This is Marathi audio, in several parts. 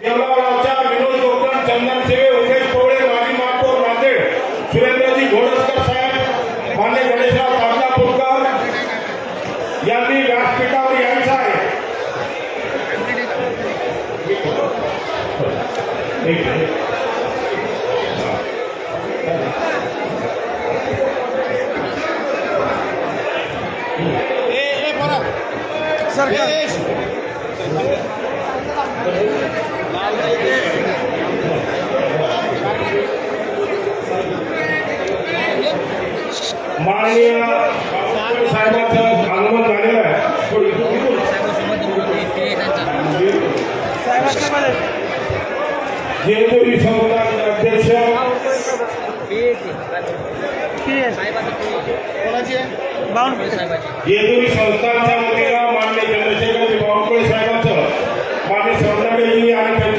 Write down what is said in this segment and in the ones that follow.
देवळावरच्या विनोद कोकण चंदन सेवे उमेश पवळे माजी महापौर नांदेड सुरेंद्रजी घोडसकर साहेब मान्य गणेशराव तांदापूरकर यांनी व्यासपीठावर यायचं आहे एक मिनिट. माननीय बाबासाहेब साहेबांचं आगमन झालेलं आहे थोडी इथून- जेजुरी संस्थाचे अध्यक्ष जेजुरी संस्थानच्या वतीनं मान्य चंद्रशेखर बावनकुळे साहेबांचं Sampai ini anak-anak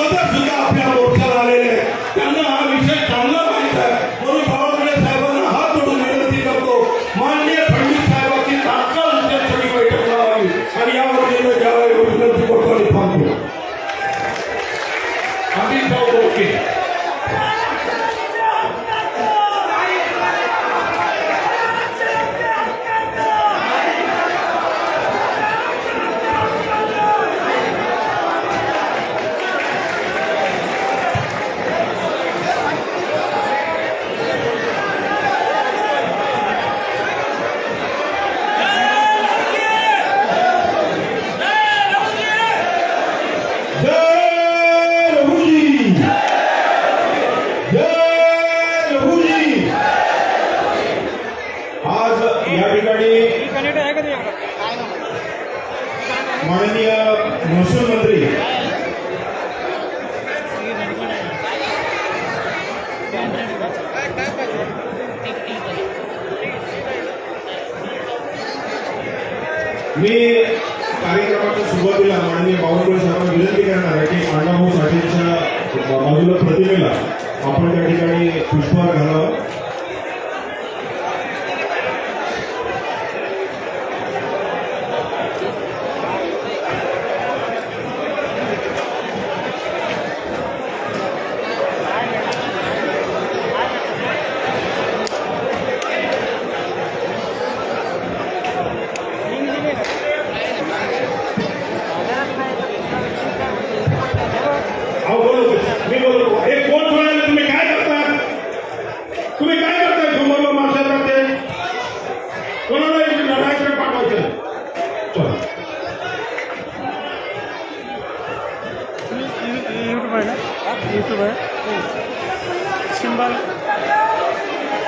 अगोदर सुद्धा आपल्या ओळखाला आलेले माननीय महसूल मंत्री. मी कार्यक्रमाच्या सुरुवातीला माननीय बावनकुळे साहेबांना विनंती करणार आहे की अण्णाभाऊ साठेंच्या बाजूला प्रतिमेला आपण त्या ठिकाणी पुष्प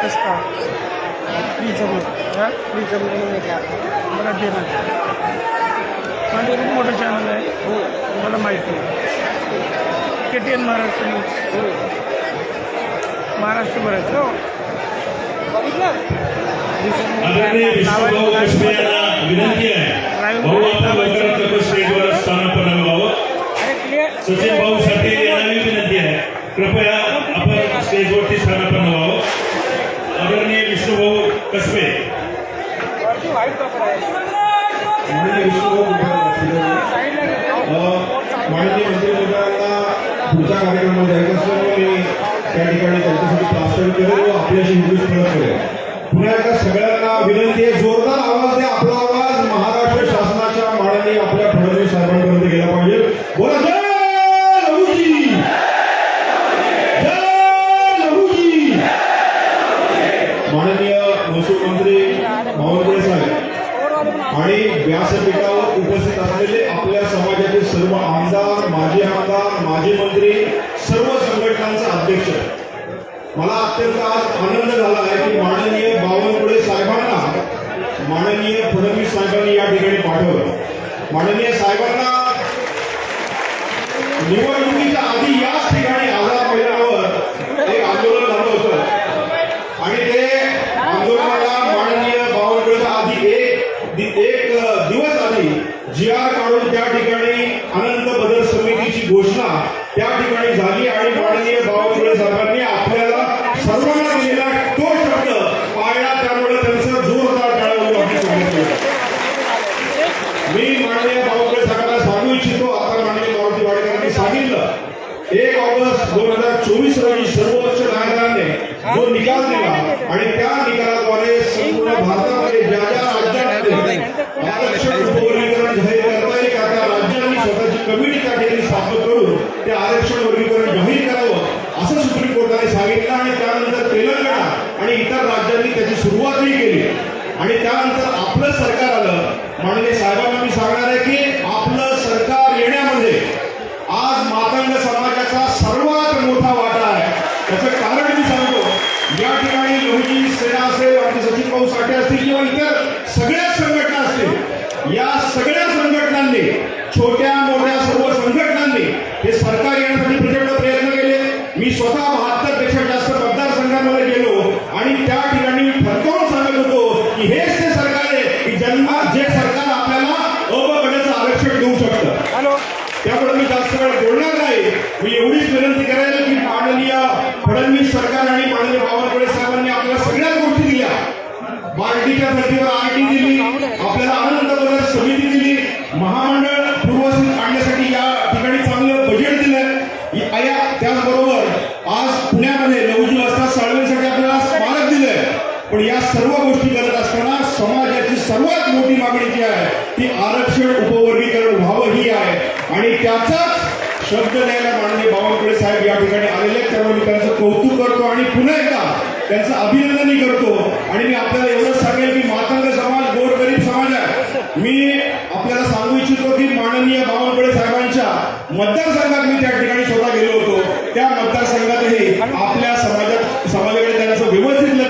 इसका रीचेबल हा? रीचेबल म्हणून एक मला दे. माझं खूप मोठं चॅनल आहे. हो. मला माहिती आहे. K T N Maharashtra news हो. महाराष्ट्र बरं हो. सचिन भाऊ साठी विनंती आहे. कृपया आपण स्टेजवरती स्थानापन्न व्हावं. आदरणीय विष्णुभाऊ कसबे. वाईट कपडा माननीय विष्णुभाऊ माननीय मंत्री पुढच्या कार्यक्रमात जायचं असल्यामुळे मी त्या ठिकाणी त्यांच्यासाठी प्रास्ताविक केलं व आपल्याशी हिंदू परत करेल पुन्हा एकदा सगळ्यांना विनंती आहे जोरदार आवाज द्या आपला आवाज महाराष्ट्र शासनाच्या माननीय आपल्या फडणवीस साहेबांपर्यंत गेला पाहिजे बोला जय रघुजी जय रघुजी माननीय महसूल मंत्री बावनकुळे साहेब आणि व्यासपीठावर उपस्थित असलेले आपल्या समाजाचे सर्व आमदार माजी आमदार माजी मंत्री सर्व संघटनांचे अध्यक्ष मला अत्यंत आज आनंद झाला आहे की माननीय बावनकुळे साहेबांना माननीय फडणवीस साहेबांनी या ठिकाणी पाठवलं माननीय साहेबांना निवडणुकीच्या आधी याच ठिकाणी आझाद मैदानावर एक आंदोलन झालं होतं. आणि ते आंदोलनाला माननीय बावनकुळेच्या आधी एक एक दिवस आधी जी आर काढून त्या ठिकाणी अनंत बदल समितीची घोषणा त्या ठिकाणी झाली आणि माननीय बावनकुळे साहेबांनी आपल्याला सर्वांना दिलेला तो शब्द पाळला त्यामुळे त्यांचं जोरदार टाळावं वाटत सांगितलं मी माननीय बावनकुळे साहेबांना सांगू इच्छितो आता माननीय मारुती वाडेकरांनी सांगितलं एक ऑगस्ट दोन हजार चोवीस रोजी सर्वोच्च न्यायालयाने जो निकाल दिला आणि त्या निकालाद्वारे संपूर्ण भारतामध्ये ज्या ज्या राज्यांमध्ये आरक्षण वर्गीकरण जाहीर करता येईल का त्या राज्यांनी स्वतःची कमिटी त्या ठिकाणी स्थापन करून ते आरक्षण वर्गीकरण जाहीर करावं असं सुप्रीम कोर्टाने सांगितलं आणि त्यानंतर तेलंगणा आणि इतर राज्यांनी त्याची सुरुवातही केली आणि त्यानंतर आपलं सरकार आलं माननीय साहेबांना मी सांगणार आहे की आपलं सरकार येण्यामध्ये आज मातंग समाजाचा सर्वात मोठा वाटा आहे त्याचं कारण मी सांगतो या लोहजी सेना असेल आपले सचिन भाऊ साठे असतील किंवा इतर सगळ्या संघटना असतील या सगळ्या संघटनांनी छोट्या मोठ्या सर्व संघटनांनी हे सरकार येण्यासाठी प्रचंड प्रयत्न केले. मी स्वतः बहात्तरपेक्षा जास्त मतदारसंघांमध्ये गेलो आणि त्या ठिकाणी मी ठणकावून सांगत होतो की हेच ते सरकार आहे की ज्यांना जे सरकार आपल्याला अ ब गटाचं आरक्षण त्यामुळे मी जास्त वेळ बोलणार नाही. मी एवढीच विनंती करेल की माननीय फडणवीस सरकार आणि माननीय बावनकुळे साहेबांनी आपल्याला सगळ्या गोष्टी दिल्या आरटीच्या धर्तीवर आरटी दिली. आपल्याला आनंद बाजार समिती दिली. महामंडळ पूर्वसित आणण्यासाठी या ठिकाणी चांगलं बजेट दिलंय. या त्याचबरोबर आज पुण्यामध्ये लघुजी वाजता साळवेसाठी आपल्याला स्मारक दिलंय. पण या सर्व गोष्टी करत असताना समाजाची सर्वात मोठी मागणी जी आहे ती आरक्षण उपवर्गीकरण व्हावं ही आहे. आणि त्याचाच शब्द द्यायला माननीय बावनकुळे साहेब या ठिकाणी आलेले आहेत. त्यामुळे मी त्यांचं कौतुक करतो आणि पुन्हा एकदा त्यांचं अभिनंदनही करतो. आणि मी आपल्याला एवढंच सांगेल की मातंग समाज गोरगरीब समाज आहे. मी आपल्याला सांगू इच्छितो की माननीय बावनकुळे साहेबांच्या मतदारसंघात मी त्या ठिकाणी स्वतः गेलो होतो. त्या मतदारसंघातही आपल्या समाजात समाजाकडे त्यांचं व्यवस्थित